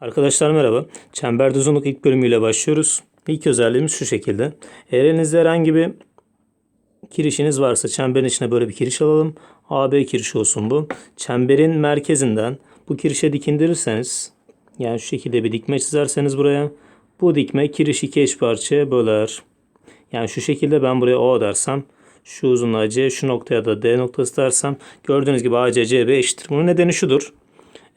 Arkadaşlar merhaba. Çember uzunluk ilk bölümüyle başlıyoruz. İlk özelliğimiz şu şekilde. Eğer elinizde herhangi bir kirişiniz varsa çemberin içine böyle bir kiriş alalım. AB kirişi olsun bu. Çemberin merkezinden bu kirişe dikindirirseniz yani şu şekilde bir dikme çizerseniz buraya bu dikme kirişi iki eş parçaya böler. Yani şu şekilde ben buraya O dersem şu uzunluğa C, şu noktaya da D noktası dersem gördüğünüz gibi AC, CB eşittir. Bunun nedeni şudur.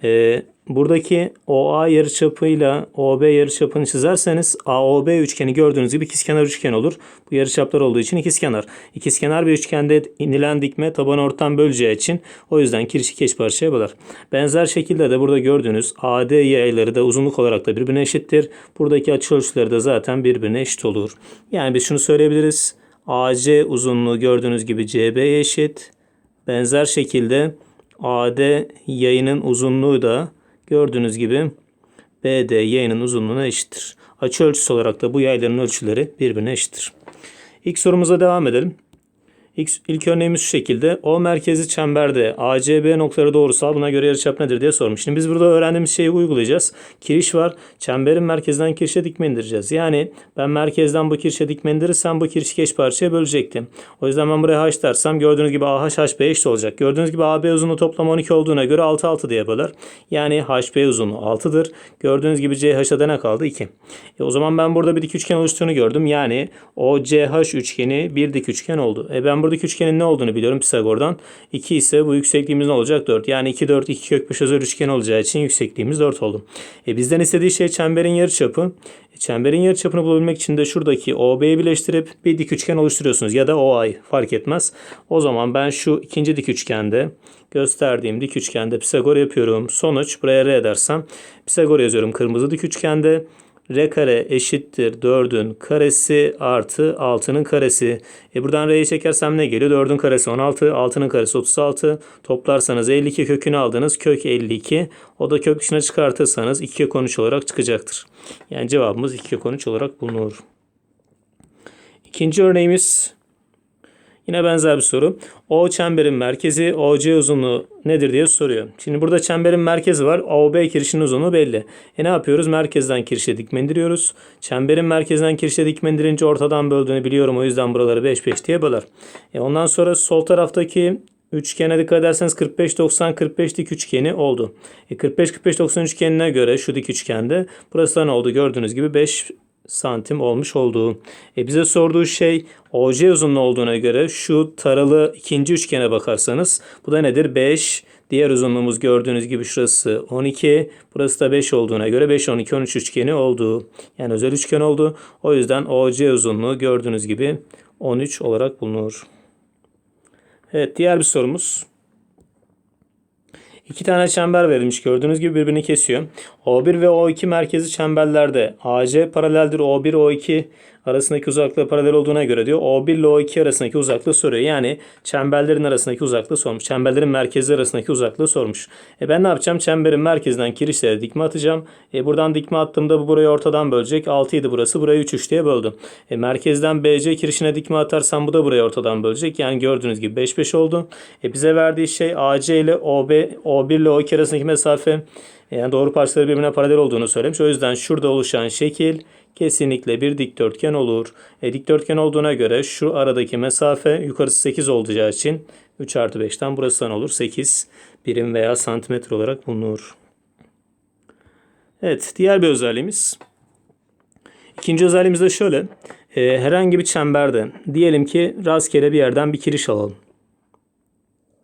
Ee, buradaki OA yarıçapıyla OB yarıçapını çizerseniz AOB üçgeni gördüğünüz gibi ikizkenar üçgen olur. Bu yarıçaplar olduğu için ikizkenar. İkizkenar bir üçgende inilen dikme taban ortadan böleceği için o yüzden kiriş iki eş parçaya böler. Benzer şekilde de burada gördüğünüz AD yayları da uzunluk olarak da birbirine eşittir. Buradaki açı ölçüleri de zaten birbirine eşit olur. Yani biz şunu söyleyebiliriz. AC uzunluğu gördüğünüz gibi CB'ye eşit. Benzer şekilde AD yayının uzunluğu da gördüğünüz gibi BD yayının uzunluğuna eşittir. Açı ölçüsü olarak da bu yayların ölçüleri birbirine eşittir. İlk sorumuza devam edelim. İlk, ilk örneğimiz şu şekilde. O merkezi çemberde ACB noktaları doğrusal buna göre yarıçap nedir diye sormuş. Şimdi biz burada öğrendiğimiz şeyi uygulayacağız. Kiriş var. Çemberin merkezinden kirişe dikme indireceğiz. Yani ben merkezden bu kirişe dikme indirirsem bu kiriş eş parçaya bölecektim. O yüzden ben buraya h dersem gördüğünüz gibi AH HB eşit olacak. Gördüğünüz gibi AB uzunluğu toplam 12 olduğuna göre 6 6 diye böler. Yani HB uzunluğu 6'dır. Gördüğünüz gibi CH'de ne kaldı? 2. E o zaman ben burada bir dik üçgen oluştuğunu gördüm. Yani o CH üçgeni bir dik üçgen oldu. E ben buradaki üçgenin ne olduğunu biliyorum Pisagor'dan. 2 ise bu yüksekliğimiz ne olacak? 4. Yani 2 4 2 kök 5 özel üçgen olacağı için yüksekliğimiz 4 oldu. E bizden istediği şey çemberin yarıçapı. E çemberin yarıçapını bulabilmek için de şuradaki OB'yi birleştirip bir dik üçgen oluşturuyorsunuz ya da OI fark etmez. O zaman ben şu ikinci dik üçgende gösterdiğim dik üçgende Pisagor yapıyorum. Sonuç buraya R dersem Pisagor yazıyorum kırmızı dik üçgende. R kare eşittir 4'ün karesi artı 6'nın karesi. E buradan R'yi çekersem ne geliyor? 4'ün karesi 16, 6'nın karesi 36. Toplarsanız 52 kökünü aldınız. Kök 52. O da kök dışına çıkartırsanız 2 kök 13 olarak çıkacaktır. Yani cevabımız 2 kök 13 olarak bulunur. İkinci örneğimiz Yine benzer bir soru. O çemberin merkezi OC uzunluğu nedir diye soruyor. Şimdi burada çemberin merkezi var. OB kirişinin uzunluğu belli. E ne yapıyoruz? Merkezden kirişe dikme indiriyoruz. Çemberin merkezinden kirişe dikme indirince ortadan böldüğünü biliyorum. O yüzden buraları 5 5 diye böler. E ondan sonra sol taraftaki Üçgene dikkat ederseniz 45 90 45 dik üçgeni oldu. E 45 45 90 üçgenine göre şu dik üçgende burası da ne oldu? Gördüğünüz gibi 5 santim olmuş olduğu. E bize sorduğu şey OC uzunluğu olduğuna göre şu taralı ikinci üçgene bakarsanız bu da nedir? 5. Diğer uzunluğumuz gördüğünüz gibi şurası 12. Burası da 5 olduğuna göre 5, 12, 13 üçgeni oldu. Yani özel üçgen oldu. O yüzden OC uzunluğu gördüğünüz gibi 13 olarak bulunur. Evet diğer bir sorumuz. İki tane çember verilmiş gördüğünüz gibi birbirini kesiyor. O1 ve O2 merkezi çemberlerde AC paraleldir O1 O2 arasındaki uzaklığı paralel olduğuna göre diyor. O1 ile O2 arasındaki uzaklığı soruyor. Yani çemberlerin arasındaki uzaklığı sormuş. Çemberlerin merkezleri arasındaki uzaklığı sormuş. E ben ne yapacağım? Çemberin merkezinden kirişlere dikme atacağım. E buradan dikme attığımda bu burayı ortadan bölecek. 6 idi burası. Burayı 3 3 diye böldüm. E merkezden BC kirişine dikme atarsam bu da burayı ortadan bölecek. Yani gördüğünüz gibi 5 5 oldu. E bize verdiği şey AC ile OB, O1 ile O2 arasındaki mesafe yani doğru parçaları birbirine paralel olduğunu söylemiş. O yüzden şurada oluşan şekil kesinlikle bir dikdörtgen olur. E, dikdörtgen olduğuna göre şu aradaki mesafe yukarısı 8 olacağı için 3 artı 5'ten burası olur. 8 birim veya santimetre olarak bulunur. Evet diğer bir özelliğimiz. İkinci özelliğimiz de şöyle. E, herhangi bir çemberde diyelim ki rastgele bir yerden bir kiriş alalım.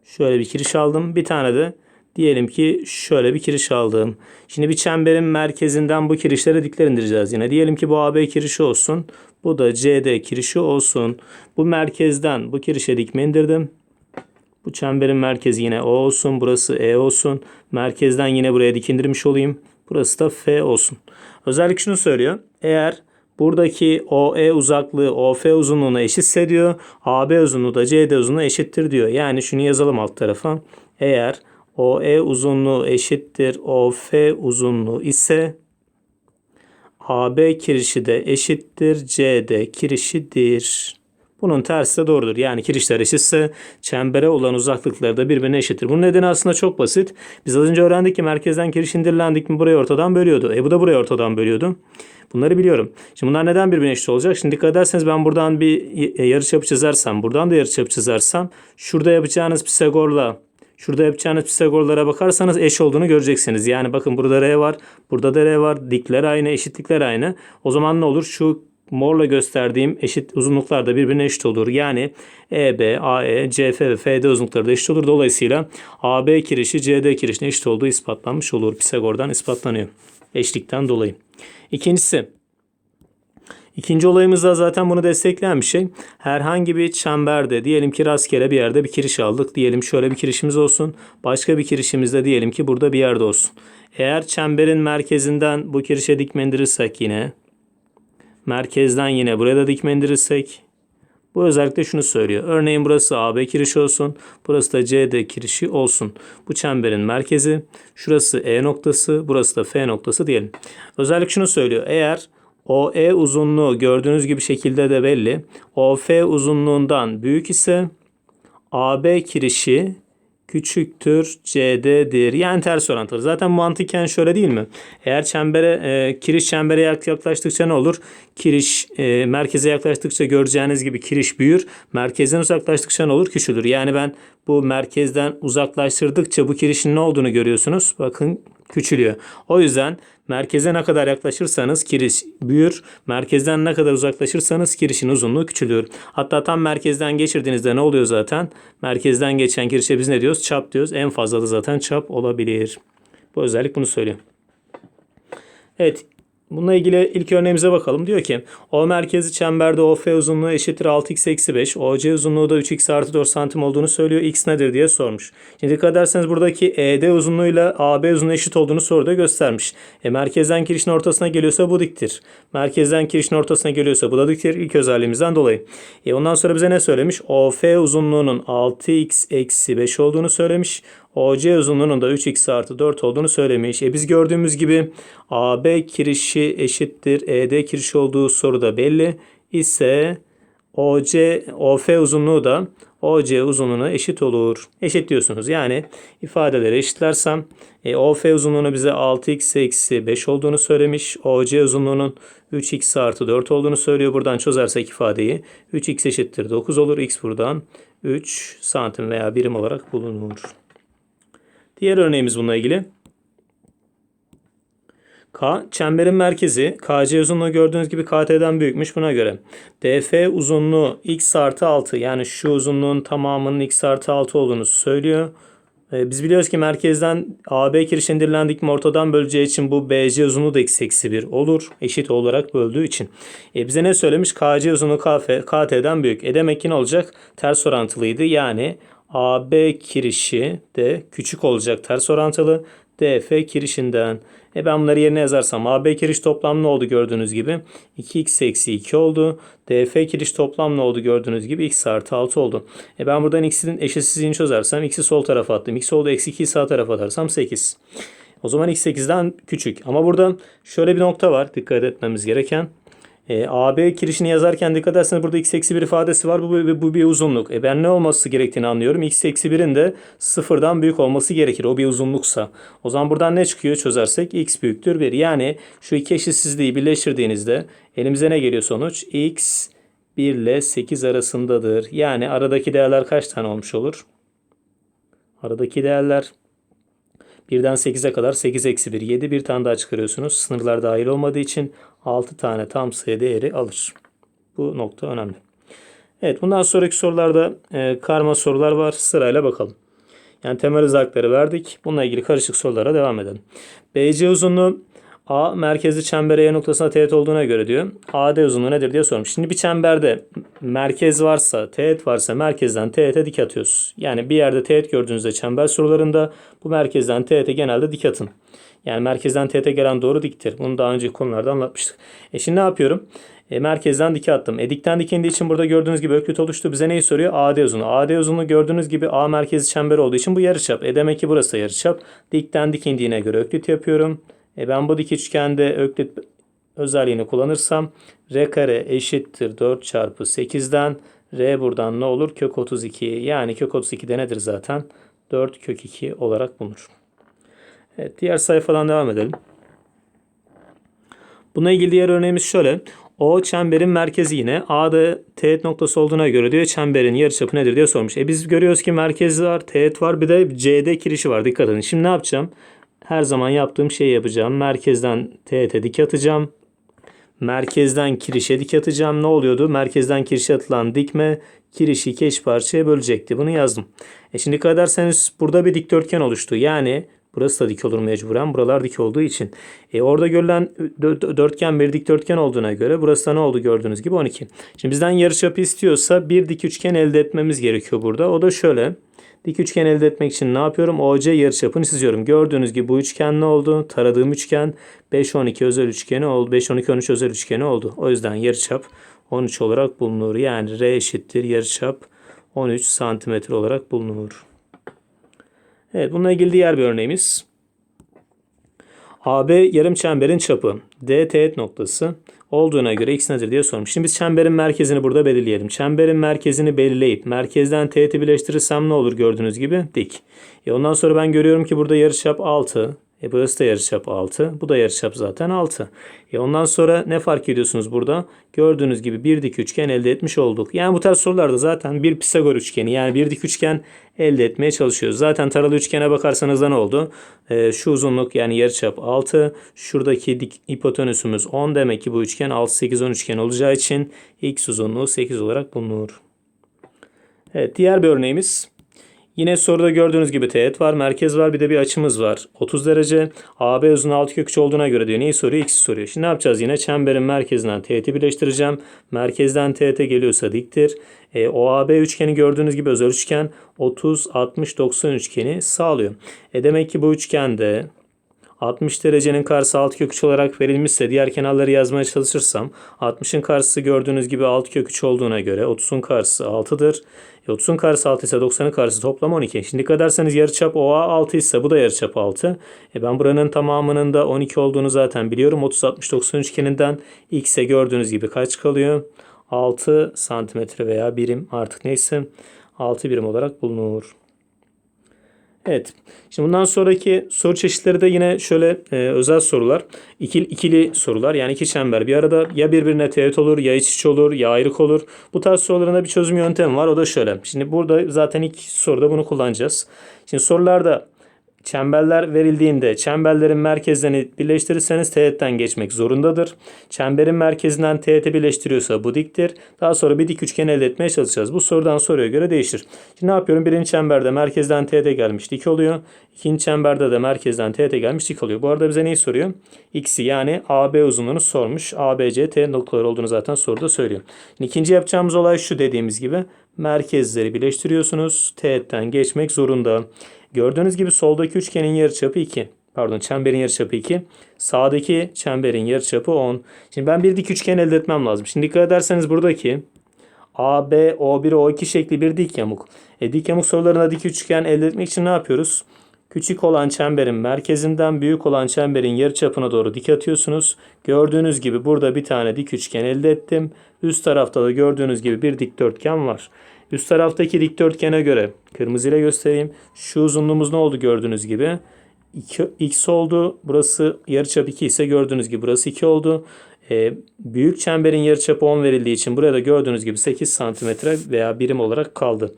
Şöyle bir kiriş aldım. Bir tane de Diyelim ki şöyle bir kiriş aldım. Şimdi bir çemberin merkezinden bu kirişlere dikler indireceğiz yine. Diyelim ki bu AB kirişi olsun. Bu da CD kirişi olsun. Bu merkezden bu kirişe dikme indirdim. Bu çemberin merkezi yine O olsun. Burası E olsun. Merkezden yine buraya dik indirmiş olayım. Burası da F olsun. Özellik şunu söylüyor. Eğer buradaki OE uzaklığı OF uzunluğuna eşitse diyor. AB uzunluğu da CD uzunluğuna eşittir diyor. Yani şunu yazalım alt tarafa. Eğer OE uzunluğu eşittir OF uzunluğu ise AB kirişi de eşittir CD kirişidir. Bunun tersi de doğrudur. Yani kirişler eşitse çembere olan uzaklıkları da birbirine eşittir. Bunun nedeni aslında çok basit. Biz az önce öğrendik ki merkezden kiriş indirilendik mi burayı ortadan bölüyordu. E bu da burayı ortadan bölüyordu. Bunları biliyorum. Şimdi bunlar neden birbirine eşit olacak? Şimdi dikkat ederseniz ben buradan bir yarıçapı çizersem, buradan da yarıçapı çizersem şurada yapacağınız Pisagor'la Şurada yapacağınız Pisagorlara bakarsanız eş olduğunu göreceksiniz. Yani bakın burada R var, burada da R var. Dikler aynı, eşitlikler aynı. O zaman ne olur? Şu morla gösterdiğim eşit uzunluklar da birbirine eşit olur. Yani EB, AE, CF ve FD uzunlukları da eşit olur. Dolayısıyla AB kirişi CD kirişine eşit olduğu ispatlanmış olur. Pisagor'dan ispatlanıyor. Eşlikten dolayı. İkincisi İkinci olayımız da zaten bunu destekleyen bir şey. Herhangi bir çemberde diyelim ki rastgele bir yerde bir kiriş aldık. Diyelim şöyle bir kirişimiz olsun. Başka bir kirişimiz de diyelim ki burada bir yerde olsun. Eğer çemberin merkezinden bu kirişe dikme indirirsek yine merkezden yine buraya da dikme indirirsek bu özellikle şunu söylüyor. Örneğin burası AB kirişi olsun. Burası da CD kirişi olsun. Bu çemberin merkezi. Şurası E noktası. Burası da F noktası diyelim. Özellik şunu söylüyor. Eğer OE uzunluğu gördüğünüz gibi şekilde de belli. OF uzunluğundan büyük ise AB kirişi küçüktür CD'dir. Yani ters orantılı. Zaten mantıken şöyle değil mi? Eğer çembere e, kiriş çembere yaklaştıkça ne olur? Kiriş e, merkeze yaklaştıkça göreceğiniz gibi kiriş büyür. Merkezden uzaklaştıkça ne olur? Küçülür. Yani ben bu merkezden uzaklaştırdıkça bu kirişin ne olduğunu görüyorsunuz. Bakın küçülüyor. O yüzden merkeze ne kadar yaklaşırsanız kiriş büyür. Merkezden ne kadar uzaklaşırsanız kirişin uzunluğu küçülür. Hatta tam merkezden geçirdiğinizde ne oluyor zaten? Merkezden geçen kirişe biz ne diyoruz? Çap diyoruz. En fazla da zaten çap olabilir. Bu özellik bunu söylüyor. Evet Bununla ilgili ilk örneğimize bakalım. Diyor ki O merkezi çemberde OF uzunluğu eşittir 6x eksi 5. OC uzunluğu da 3x artı 4 santim olduğunu söylüyor. X nedir diye sormuş. Şimdi dikkat ederseniz buradaki ED uzunluğuyla AB uzunluğu eşit olduğunu soruda göstermiş. E, merkezden kirişin ortasına geliyorsa bu diktir. Merkezden kirişin ortasına geliyorsa bu da diktir. İlk özelliğimizden dolayı. E, ondan sonra bize ne söylemiş? OF uzunluğunun 6x eksi 5 olduğunu söylemiş. OC uzunluğunun da 3x artı 4 olduğunu söylemiş. E biz gördüğümüz gibi AB kirişi eşittir ED kirişi olduğu soruda belli ise OC, OF uzunluğu da OC uzunluğuna eşit olur. Eşit diyorsunuz. Yani ifadeleri eşitlersem e, OF uzunluğunu bize 6x eksi 5 olduğunu söylemiş. OC uzunluğunun 3x artı 4 olduğunu söylüyor. Buradan çözersek ifadeyi 3x eşittir 9 olur. X buradan 3 santim veya birim olarak bulunur. Diğer örneğimiz bununla ilgili. K çemberin merkezi KC uzunluğu gördüğünüz gibi KT'den büyükmüş buna göre. DF uzunluğu x artı 6 yani şu uzunluğun tamamının x artı 6 olduğunu söylüyor. Ee, biz biliyoruz ki merkezden AB kiriş indirilen dikme ortadan böleceği için bu BC uzunluğu da x eksi 1 olur. Eşit olarak böldüğü için. E bize ne söylemiş? KC uzunluğu KF, KT'den büyük. E demek ki ne olacak? Ters orantılıydı. Yani AB kirişi de küçük olacak ters orantılı. DF kirişinden. E ben bunları yerine yazarsam AB kiriş toplam ne oldu gördüğünüz gibi? 2x eksi 2 oldu. DF kiriş toplam ne oldu gördüğünüz gibi? x artı 6 oldu. E ben buradan x'in eşitsizliğini çözersem x'i sol tarafa attım. x oldu eksi 2'yi sağ tarafa atarsam 8. O zaman x 8'den küçük. Ama burada şöyle bir nokta var dikkat etmemiz gereken. E, AB kirişini yazarken dikkat ederseniz burada x eksi 1 ifadesi var. Bu, bu, bu bir uzunluk. E, ben ne olması gerektiğini anlıyorum. x eksi 1'in de sıfırdan büyük olması gerekir. O bir uzunluksa. O zaman buradan ne çıkıyor çözersek? x büyüktür 1. Yani şu iki eşitsizliği birleştirdiğinizde elimize ne geliyor sonuç? x 1 ile 8 arasındadır. Yani aradaki değerler kaç tane olmuş olur? Aradaki değerler 1'den 8'e kadar 8 eksi 1 7 bir tane daha çıkarıyorsunuz. Sınırlar dahil olmadığı için 6 tane tam sayı değeri alır. Bu nokta önemli. Evet bundan sonraki sorularda e, karma sorular var. Sırayla bakalım. Yani temel özellikleri verdik. Bununla ilgili karışık sorulara devam edelim. BC uzunluğu A merkezli çembere E noktasına teğet olduğuna göre diyor. AD uzunluğu nedir diye sormuş. Şimdi bir çemberde merkez varsa, teğet varsa merkezden teğete dik atıyoruz. Yani bir yerde teğet gördüğünüzde çember sorularında bu merkezden teğete genelde dik atın. Yani merkezden teğete gelen doğru diktir. Bunu daha önce konularda anlatmıştık. E şimdi ne yapıyorum? E, merkezden dike attım. E, dikten dikindiği için burada gördüğünüz gibi öklit oluştu. Bize neyi soruyor? AD uzunluğu. AD uzunluğu gördüğünüz gibi A merkezi çember olduğu için bu yarıçap. E demek ki burası yarıçap. Dikten dikindiğine göre öklit yapıyorum. E ben bu dik üçgende öklit özelliğini kullanırsam r kare eşittir 4 çarpı 8'den R buradan ne olur? Kök 32. Yani kök 32 de nedir zaten? 4 kök 2 olarak bulunur. Evet, diğer sayfadan devam edelim. Buna ilgili diğer örneğimiz şöyle. O çemberin merkezi yine A'da teğet noktası olduğuna göre diyor çemberin yarıçapı nedir diye sormuş. E biz görüyoruz ki merkezi var, teğet var bir de C'de kirişi var. Dikkat edin. Şimdi ne yapacağım? Her zaman yaptığım şeyi yapacağım. Merkezden teğete dik atacağım. Merkezden kirişe dik atacağım. Ne oluyordu? Merkezden kirişe atılan dikme kirişi iki eş parçaya bölecekti. Bunu yazdım. E şimdi dikkat ederseniz burada bir dikdörtgen oluştu. Yani burası da dik olur mecburen. Buralar dik olduğu için. E orada görülen dö- dörtgen bir dikdörtgen olduğuna göre burası da ne oldu gördüğünüz gibi 12. Şimdi bizden yarıçapı istiyorsa bir dik üçgen elde etmemiz gerekiyor burada. O da şöyle. Dik üçgen elde etmek için ne yapıyorum? OC yarıçapını çiziyorum. Gördüğünüz gibi bu üçgen ne oldu? Taradığım üçgen 5 12 özel üçgeni oldu. 5 12 13 özel üçgeni oldu. O yüzden yarıçap 13 olarak bulunur. Yani R eşittir yarıçap 13 santimetre olarak bulunur. Evet bununla ilgili diğer bir örneğimiz. AB yarım çemberin çapı D teğet noktası olduğuna göre x nedir diye sormuş. Şimdi biz çemberin merkezini burada belirleyelim. Çemberin merkezini belirleyip merkezden teğeti birleştirirsem ne olur gördüğünüz gibi dik. E ondan sonra ben görüyorum ki burada yarıçap 6. E burası da yarıçap 6. Bu da yarıçap zaten 6. E ondan sonra ne fark ediyorsunuz burada? Gördüğünüz gibi bir dik üçgen elde etmiş olduk. Yani bu tarz sorularda zaten bir Pisagor üçgeni yani bir dik üçgen elde etmeye çalışıyoruz. Zaten taralı üçgene bakarsanız da ne oldu? E, şu uzunluk yani yarıçap 6. Şuradaki dik hipotenüsümüz 10. Demek ki bu üçgen 6 8 10 üçgen olacağı için x uzunluğu 8 olarak bulunur. Evet diğer bir örneğimiz. Yine soruda gördüğünüz gibi teğet var, merkez var, bir de bir açımız var. 30 derece. AB uzun 6 kök 3 olduğuna göre diyor. Neyi soruyor? X soruyor. Şimdi ne yapacağız? Yine çemberin merkezinden teğeti birleştireceğim. Merkezden teğete geliyorsa diktir. E, OAB üçgeni gördüğünüz gibi özel üçgen 30, 60, 90 üçgeni sağlıyor. E demek ki bu üçgende 60 derecenin karşısı 6 kök 3 olarak verilmişse diğer kenarları yazmaya çalışırsam 60'ın karşısı gördüğünüz gibi 6 kök 3 olduğuna göre 30'un karşısı 6'dır. E 30'un karşısı 6 ise 90'ın karşısı toplam 12. Şimdi dikkat ederseniz yarıçap OA 6 ise bu da yarıçap 6. E ben buranın tamamının da 12 olduğunu zaten biliyorum. 30 60 90 üçgeninden x'e gördüğünüz gibi kaç kalıyor? 6 santimetre veya birim artık neyse 6 birim olarak bulunur. Evet. Şimdi bundan sonraki soru çeşitleri de yine şöyle e, özel sorular. İkili, ikili sorular yani iki çember bir arada ya birbirine teğet olur ya iç içe olur ya ayrık olur. Bu tarz sorularında bir çözüm yöntemi var. O da şöyle. Şimdi burada zaten ilk soruda bunu kullanacağız. Şimdi sorularda Çemberler verildiğinde çemberlerin merkezlerini birleştirirseniz teğetten geçmek zorundadır. Çemberin merkezinden teğeti birleştiriyorsa bu diktir. Daha sonra bir dik üçgen elde etmeye çalışacağız. Bu sorudan soruya göre değişir. Şimdi ne yapıyorum? Birinci çemberde merkezden teğete gelmiş dik oluyor. İkinci çemberde de merkezden teğete gelmiş dik oluyor. Bu arada bize neyi soruyor? X'i yani AB uzunluğunu sormuş. ABC teğet noktaları olduğunu zaten soruda söylüyor. Şimdi ikinci yapacağımız olay şu dediğimiz gibi merkezleri birleştiriyorsunuz. Teğetten geçmek zorunda. Gördüğünüz gibi soldaki üçgenin yarıçapı 2. Pardon çemberin yarıçapı 2. Sağdaki çemberin yarıçapı 10. Şimdi ben bir dik üçgen elde etmem lazım. Şimdi dikkat ederseniz buradaki AB, O1, O2 şekli bir dik yamuk. E, dik yamuk sorularında dik üçgen elde etmek için ne yapıyoruz? Küçük olan çemberin merkezinden büyük olan çemberin yarıçapına doğru dik atıyorsunuz. Gördüğünüz gibi burada bir tane dik üçgen elde ettim. Üst tarafta da gördüğünüz gibi bir dikdörtgen var. Üst taraftaki dikdörtgene göre kırmızıyla göstereyim. Şu uzunluğumuz ne oldu gördüğünüz gibi? 2, x oldu. Burası yarıçap 2 ise gördüğünüz gibi burası 2 oldu. Ee, büyük çemberin yarıçapı 10 verildiği için buraya da gördüğünüz gibi 8 santimetre veya birim olarak kaldı.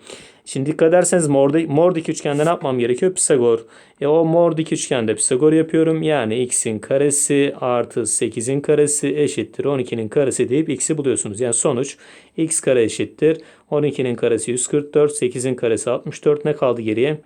Şimdi dikkat ederseniz mor, mor dik üçgende ne yapmam gerekiyor? Pisagor. E o mor dik üçgende Pisagor yapıyorum. Yani x'in karesi artı 8'in karesi eşittir 12'nin karesi deyip x'i buluyorsunuz. Yani sonuç x kare eşittir 12'nin karesi 144, 8'in karesi 64 ne kaldı geriye?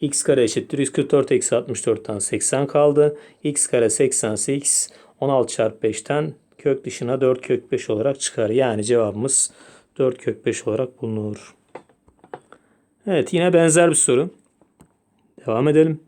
x kare eşittir 144 eksi 64'ten 80 kaldı. x kare 80 ise x 16 çarpı 5'ten kök dışına 4 kök 5 olarak çıkar. Yani cevabımız 4 kök 5 olarak bulunur. Evet yine benzer bir soru. Devam edelim.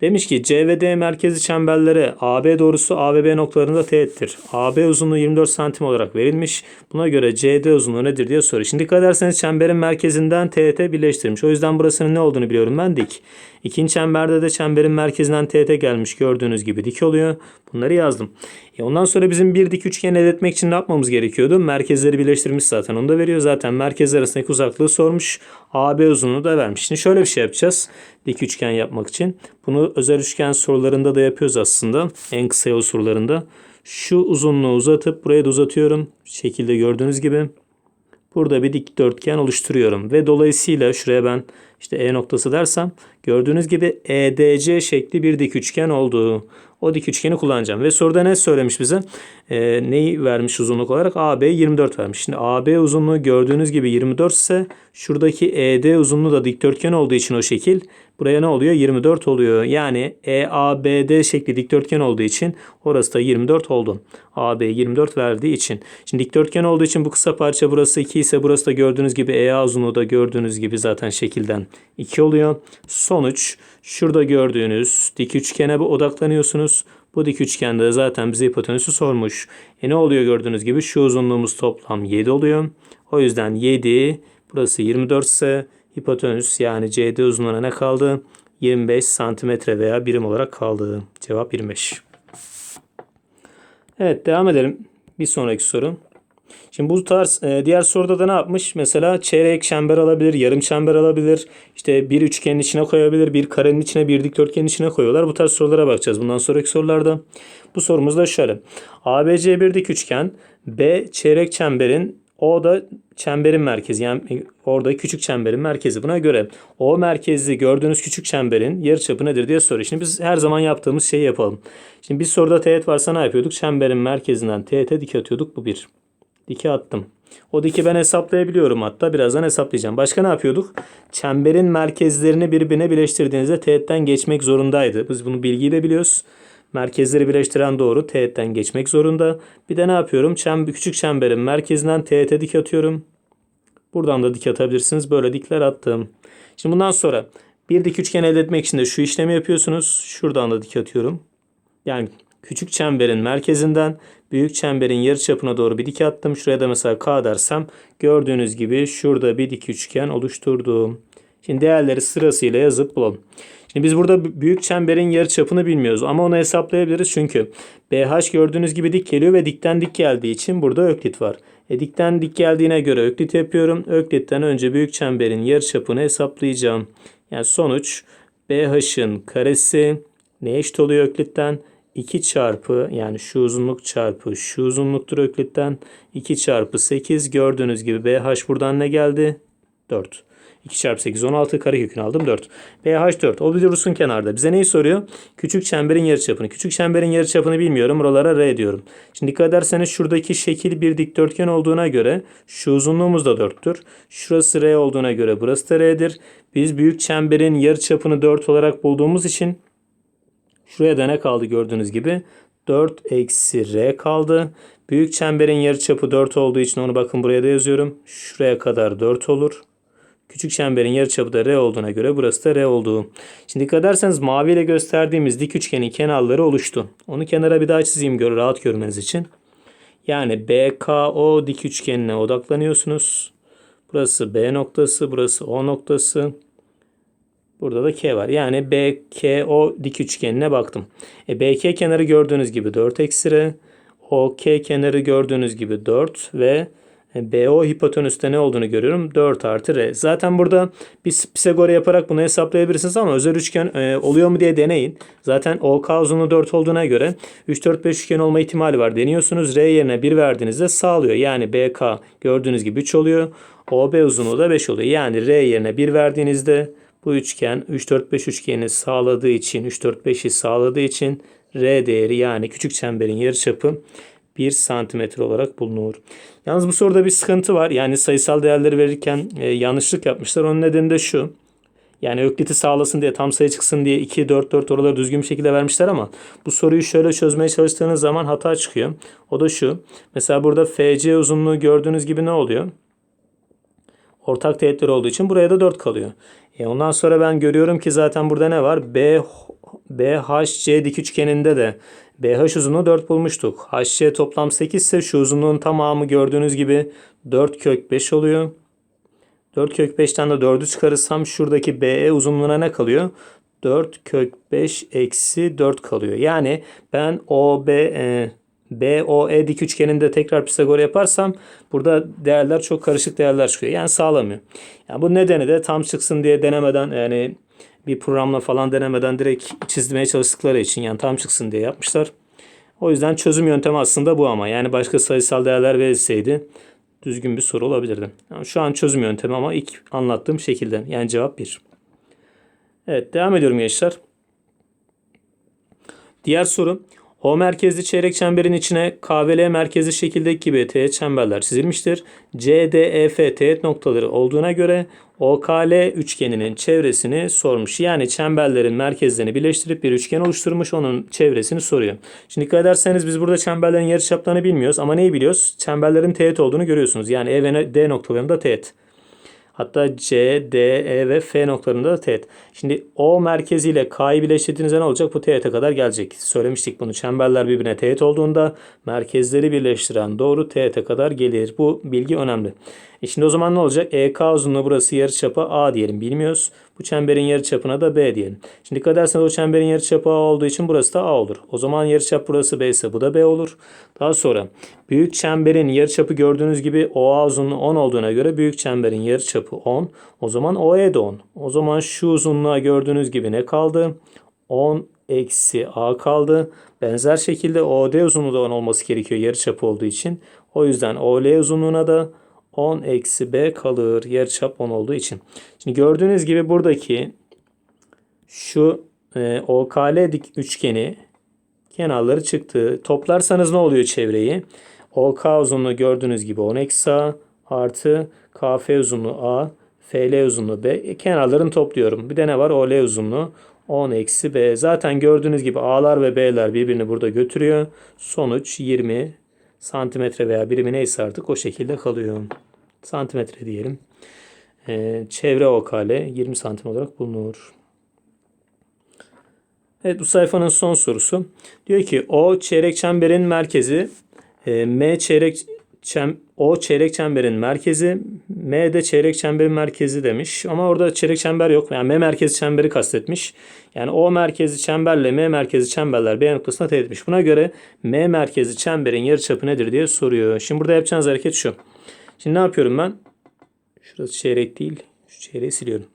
Demiş ki C ve D merkezi çemberlere AB doğrusu A ve B noktalarında teğettir. AB uzunluğu 24 santim olarak verilmiş. Buna göre CD uzunluğu nedir diye soruyor. Şimdi dikkat ederseniz çemberin merkezinden teğete birleştirmiş. O yüzden burasının ne olduğunu biliyorum ben dik. İkinci çemberde de çemberin merkezinden teğete gelmiş. Gördüğünüz gibi dik oluyor. Bunları yazdım. E ondan sonra bizim bir dik üçgen elde etmek için ne yapmamız gerekiyordu? Merkezleri birleştirmiş zaten. Onu da veriyor. Zaten merkezler arasındaki uzaklığı sormuş. AB uzunluğu da vermiş. Şimdi şöyle bir şey yapacağız. Dik üçgen yapmak için. Bunu özel üçgen sorularında da yapıyoruz aslında. En kısa yol sorularında. Şu uzunluğu uzatıp buraya da uzatıyorum. Şekilde gördüğünüz gibi. Burada bir dikdörtgen oluşturuyorum. Ve dolayısıyla şuraya ben işte E noktası dersem gördüğünüz gibi EDC şekli bir dik üçgen oldu. O dik üçgeni kullanacağım. Ve soruda ne söylemiş bize? Ee, neyi vermiş uzunluk olarak? AB 24 vermiş. Şimdi AB uzunluğu gördüğünüz gibi 24 ise şuradaki ED uzunluğu da dikdörtgen olduğu için o şekil buraya ne oluyor? 24 oluyor. Yani E EABD şekli dikdörtgen olduğu için orası da 24 oldu. AB 24 verdiği için. Şimdi dikdörtgen olduğu için bu kısa parça burası 2 ise burası da gördüğünüz gibi EA uzunluğu da gördüğünüz gibi zaten şekilden 2 oluyor. Sonuç şurada gördüğünüz dik üçgene odaklanıyorsunuz. Bu dik üçgende zaten bize hipotenüsü sormuş. E ne oluyor gördüğünüz gibi şu uzunluğumuz toplam 7 oluyor. O yüzden 7 burası 24 ise hipotenüs yani CD uzunluğuna ne kaldı? 25 santimetre veya birim olarak kaldı. Cevap 25. Evet devam edelim. Bir sonraki soru. Şimdi bu tarz e, diğer soruda da ne yapmış? Mesela çeyrek çember alabilir, yarım çember alabilir. İşte bir üçgenin içine koyabilir, bir karenin içine, bir dikdörtgenin içine koyuyorlar. Bu tarz sorulara bakacağız bundan sonraki sorularda. Bu sorumuz da şöyle. ABC bir dik üçgen, B çeyrek çemberin, O da çemberin merkezi. Yani orada küçük çemberin merkezi. Buna göre O merkezli gördüğünüz küçük çemberin yarıçapı nedir diye soruyor. Şimdi biz her zaman yaptığımız şeyi yapalım. Şimdi bir soruda teğet varsa ne yapıyorduk? Çemberin merkezinden teğete dik atıyorduk. Bu bir. Dike attım. O diki ben hesaplayabiliyorum hatta. Birazdan hesaplayacağım. Başka ne yapıyorduk? Çemberin merkezlerini birbirine birleştirdiğinizde teğetten geçmek zorundaydı. Biz bunu bilgiyi de biliyoruz. Merkezleri birleştiren doğru teğetten geçmek zorunda. Bir de ne yapıyorum? Çember, küçük çemberin merkezinden teğete dik atıyorum. Buradan da dik atabilirsiniz. Böyle dikler attım. Şimdi bundan sonra bir dik üçgen elde etmek için de şu işlemi yapıyorsunuz. Şuradan da dik atıyorum. Yani küçük çemberin merkezinden büyük çemberin yarıçapına doğru bir dik attım. Şuraya da mesela K dersem gördüğünüz gibi şurada bir dik üçgen oluşturdum. Şimdi değerleri sırasıyla yazıp bulalım. Şimdi biz burada büyük çemberin yarıçapını bilmiyoruz ama onu hesaplayabiliriz çünkü BH gördüğünüz gibi dik geliyor ve dikten dik geldiği için burada öklit var. E dikten dik geldiğine göre öklit yapıyorum. Öklitten önce büyük çemberin yarıçapını hesaplayacağım. Yani sonuç BH'ın karesi ne eşit oluyor öklitten? 2 çarpı yani şu uzunluk çarpı şu uzunluktur öklitten 2 çarpı 8 gördüğünüz gibi BH buradan ne geldi? 4. 2 çarpı 8 16 karekökünü aldım 4. BH 4. O bir dursun kenarda. Bize neyi soruyor? Küçük çemberin yarıçapını. Küçük çemberin yarıçapını bilmiyorum. Buralara R diyorum. Şimdi dikkat ederseniz şuradaki şekil bir dikdörtgen olduğuna göre şu uzunluğumuz da 4'tür. Şurası R olduğuna göre burası da R'dir. Biz büyük çemberin yarıçapını 4 olarak bulduğumuz için Şuraya da ne kaldı gördüğünüz gibi? 4 eksi r kaldı. Büyük çemberin yarıçapı 4 olduğu için onu bakın buraya da yazıyorum. Şuraya kadar 4 olur. Küçük çemberin yarıçapı da r olduğuna göre burası da r oldu. Şimdi dikkat ederseniz mavi ile gösterdiğimiz dik üçgenin kenarları oluştu. Onu kenara bir daha çizeyim gör, rahat görmeniz için. Yani BKO dik üçgenine odaklanıyorsunuz. Burası B noktası, burası O noktası. Burada da K var. Yani BKO dik üçgenine baktım. E, BK kenarı gördüğünüz gibi 4 eksi R. OK kenarı gördüğünüz gibi 4 ve e, BO hipotenüste ne olduğunu görüyorum? 4 artı R. Zaten burada bir Pisagor yaparak bunu hesaplayabilirsiniz ama özel üçgen e, oluyor mu diye deneyin. Zaten OK uzunluğu 4 olduğuna göre 3, 4, 5 üçgen olma ihtimali var. Deniyorsunuz. R yerine 1 verdiğinizde sağlıyor. Yani BK gördüğünüz gibi 3 oluyor. OB uzunluğu da 5 oluyor. Yani R yerine 1 verdiğinizde bu üçgen 3 4 5 üçgeni sağladığı için 3 4 5'i sağladığı için R değeri yani küçük çemberin yarıçapı 1 santimetre olarak bulunur. Yalnız bu soruda bir sıkıntı var. Yani sayısal değerleri verirken e, yanlışlık yapmışlar. Onun nedeni de şu. Yani ökliti sağlasın diye tam sayı çıksın diye 2, 4, 4 oraları düzgün bir şekilde vermişler ama bu soruyu şöyle çözmeye çalıştığınız zaman hata çıkıyor. O da şu. Mesela burada FC uzunluğu gördüğünüz gibi ne oluyor? Ortak teğetler olduğu için buraya da 4 kalıyor. E ondan sonra ben görüyorum ki zaten burada ne var? B BHC dik üçgeninde de BH uzunluğu 4 bulmuştuk. HC toplam 8 ise şu uzunluğun tamamı gördüğünüz gibi 4 kök 5 oluyor. 4 kök 5'ten de 4'ü çıkarırsam şuradaki BE uzunluğuna ne kalıyor? 4 kök 5 eksi 4 kalıyor. Yani ben OB e, BOE dik üçgeninde tekrar Pisagor yaparsam burada değerler çok karışık değerler çıkıyor. Yani sağlamıyor. Yani bu nedeni de tam çıksın diye denemeden yani bir programla falan denemeden direkt çizmeye çalıştıkları için yani tam çıksın diye yapmışlar. O yüzden çözüm yöntemi aslında bu ama yani başka sayısal değerler verilseydi düzgün bir soru olabilirdi. Yani şu an çözüm yöntemi ama ilk anlattığım şekilde. Yani cevap 1. Evet devam ediyorum gençler. Diğer soru. O merkezli çeyrek çemberin içine KVL merkezli şekildeki gibi teğet çemberler çizilmiştir. CDEF teğet noktaları olduğuna göre OKL üçgeninin çevresini sormuş. Yani çemberlerin merkezlerini birleştirip bir üçgen oluşturmuş. Onun çevresini soruyor. Şimdi dikkat ederseniz biz burada çemberlerin yarıçaplarını bilmiyoruz ama neyi biliyoruz? Çemberlerin teğet olduğunu görüyorsunuz. Yani E ve D noktalarında teğet. Hatta C, D, E ve F noktalarında da teğet. Şimdi O merkeziyle K'yı birleştirdiğinizde ne olacak? Bu teğete kadar gelecek. Söylemiştik bunu. Çemberler birbirine teğet olduğunda merkezleri birleştiren doğru teğete kadar gelir. Bu bilgi önemli. E şimdi o zaman ne olacak? EK uzunluğu burası yarıçapı A diyelim. Bilmiyoruz. Bu çemberin yarıçapına da B diyelim. Şimdi dikkat ederseniz o çemberin yarıçapı A olduğu için burası da A olur. O zaman yarıçap burası B ise bu da B olur. Daha sonra büyük çemberin yarıçapı gördüğünüz gibi OA uzunluğu 10 olduğuna göre büyük çemberin yarıçapı 10. O zaman OE de 10. O zaman şu uzunluğa gördüğünüz gibi ne kaldı? 10 eksi A kaldı. Benzer şekilde OD uzunluğu da 10 olması gerekiyor yarıçapı olduğu için. O yüzden OL uzunluğuna da 10 eksi B kalır. Yarıçap 10 olduğu için. Şimdi gördüğünüz gibi buradaki şu e, OKL dik üçgeni kenarları çıktı. Toplarsanız ne oluyor çevreyi? OK uzunluğu gördüğünüz gibi 10 eksi A artı KF uzunluğu A, FL uzunluğu B. E, kenarlarını topluyorum. Bir de ne var? OL uzunluğu 10 eksi B. Zaten gördüğünüz gibi A'lar ve B'ler birbirini burada götürüyor. Sonuç 20 santimetre veya birimi neyse artık o şekilde kalıyor. Santimetre diyelim. Ee, çevre okale 20 santim olarak bulunur. Evet bu sayfanın son sorusu. Diyor ki O çeyrek çemberin merkezi e, M çeyrek çem, O çeyrek çemberin merkezi M de çeyrek çemberin merkezi demiş. Ama orada çeyrek çember yok. Yani M merkezi çemberi kastetmiş. Yani O merkezi çemberle M merkezi çemberler B noktasına teğet etmiş. Buna göre M merkezi çemberin yarıçapı nedir diye soruyor. Şimdi burada yapacağınız hareket şu. Şimdi ne yapıyorum ben? Şurası çeyrek değil. Şu çeyreği siliyorum.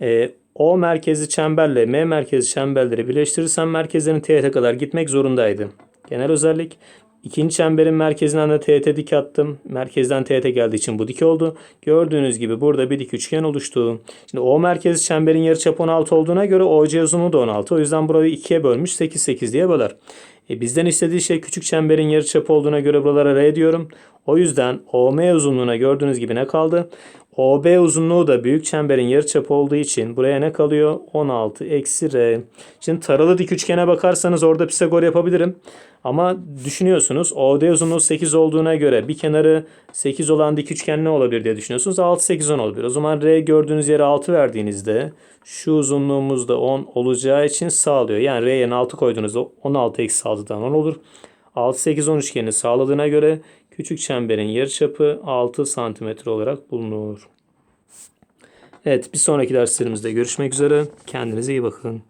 Ee, o merkezi çemberle M merkezi çemberleri birleştirirsem merkezlerin teğete kadar gitmek zorundaydı. Genel özellik. İkinci çemberin merkezinden de teğete dik attım. Merkezden teğete geldiği için bu dik oldu. Gördüğünüz gibi burada bir dik üçgen oluştu. Şimdi O merkezi çemberin yarıçapı 16 olduğuna göre OC uzunluğu da 16. O yüzden burayı ikiye bölmüş 8 8 diye böler. E bizden istediği şey küçük çemberin yarıçapı olduğuna göre buralara R diyorum. O yüzden OM uzunluğuna gördüğünüz gibi ne kaldı? OB uzunluğu da büyük çemberin yarıçapı olduğu için buraya ne kalıyor? 16 eksi R. Şimdi taralı dik üçgene bakarsanız orada Pisagor yapabilirim. Ama düşünüyorsunuz OD uzunluğu 8 olduğuna göre bir kenarı 8 olan dik üçgen ne olabilir diye düşünüyorsunuz. 6 8 10 olabilir. O zaman R gördüğünüz yere 6 verdiğinizde şu uzunluğumuz da 10 olacağı için sağlıyor. Yani R yerine 6 koyduğunuzda 16 eksi 6'dan 10 olur. 6 8 10 üçgenini sağladığına göre küçük çemberin yarıçapı 6 santimetre olarak bulunur. Evet bir sonraki derslerimizde görüşmek üzere. Kendinize iyi bakın.